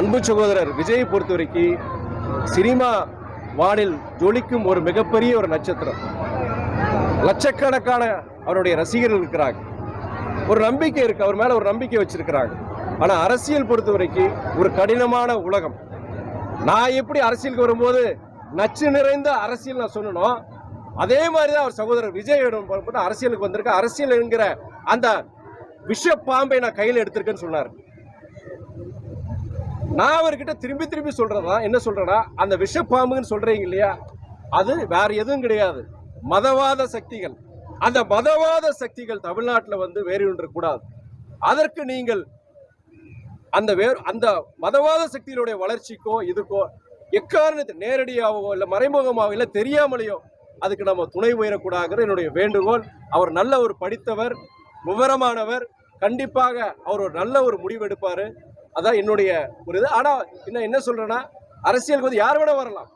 அன்பு சகோதரர் விஜயை பொறுத்த வரைக்கும் சினிமா வானில் ஜொலிக்கும் ஒரு மிகப்பெரிய ஒரு நட்சத்திரம். லட்சக்கணக்கான அவருடைய ரசிகர்கள் இருக்கிறாங்க ஒரு நம்பிக்கை இருக்கு அவர் மேல ஒரு நம்பிக்கை வச்சிருக்கிறாங்க. ஆனா அரசியல் பொறுத்த வரைக்கும் ஒரு கடினமான உலகம். நான் எப்படி அரசியலுக்கு வரும்போது நச்சு நிறைந்த அரசியல் நான் சொல்லணும் அதே மாதிரி தான் அவர் சகோதரர் விஜயிடம் அரசியலுக்கு வந்திருக்க அரசியல் என்கிற அந்த விஷ பாம்பை நான் கையில் எடுத்திருக்கேன்னு சொன்னார். நான் அவர்கிட்ட திரும்பி திரும்பி சொல்கிறதான் என்ன சொல்கிறேன்னா அந்த விஷப்பாம்புன்னு சொல்கிறீங்க இல்லையா? அது வேற எதுவும் கிடையாது. மதவாத சக்திகள். அந்த மதவாத சக்திகள் தமிழ்நாட்டில் வந்து வேறு கூடாது. அதற்கு நீங்கள் அந்த வேறு அந்த மதவாத சக்திகளுடைய வளர்ச்சிக்கோ இதுக்கோ எக்காரணத்தை நேரடியாகவோ இல்லை மறைமுகமாகவோ இல்லை தெரியாமலேயோ அதுக்கு நம்ம துணை உயரக்கூடாதுங்கிற என்னுடைய வேண்டுகோள். அவர் நல்ல ஒரு படித்தவர் விவரமானவர். கண்டிப்பாக அவர் ஒரு நல்ல ஒரு முடிவு எடுப்பார். அதான் என்னுடைய ஒரு இது. ஆனால் இன்னும் என்ன சொல்றேன்னா அரசியலுக்கு வந்து யார் வேணா வரலாம்.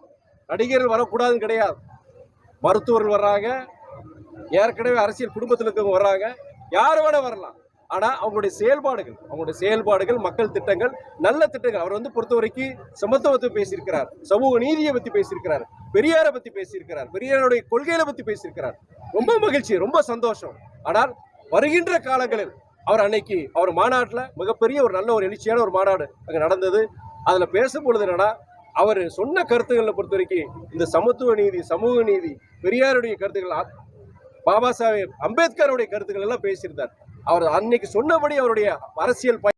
நடிகர்கள் வரக்கூடாதுன்னு கிடையாது. மருத்துவர்கள் வர்றாங்க. ஏற்கனவே அரசியல் குடும்பத்தில் இருக்கவங்க வர்றாங்க. யார் வேணால் வரலாம். ஆனால் அவங்களுடைய செயல்பாடுகள் அவங்களுடைய செயல்பாடுகள் மக்கள் திட்டங்கள் நல்ல திட்டங்கள். அவர் வந்து பொறுத்த வரைக்கும் சமத்துவத்தை பேசியிருக்கிறார். சமூக நீதியை பற்றி பேசியிருக்கிறார். பெரியாரை பற்றி பேசியிருக்கிறார். பெரியாருடைய கொள்கைகளை பற்றி பேசியிருக்கிறார். ரொம்ப மகிழ்ச்சி ரொம்ப சந்தோஷம். ஆனால் வருகின்ற காலங்களில் அவர் அன்னைக்கு அவர் மாநாட்டில் மிகப்பெரிய ஒரு நல்ல ஒரு எழுச்சியான ஒரு மாநாடு அங்கே நடந்தது. அதில் பேசும்பொழுது என்னன்னா அவர் சொன்ன கருத்துக்களை பொறுத்த வரைக்கும் இந்த சமத்துவ நீதி சமூக நீதி பெரியாருடைய கருத்துக்கள் பாபா சாஹேப் அம்பேத்கருடைய கருத்துக்கள் எல்லாம் பேசியிருந்தார். அவர் அன்னைக்கு சொன்னபடி அவருடைய அரசியல் பய-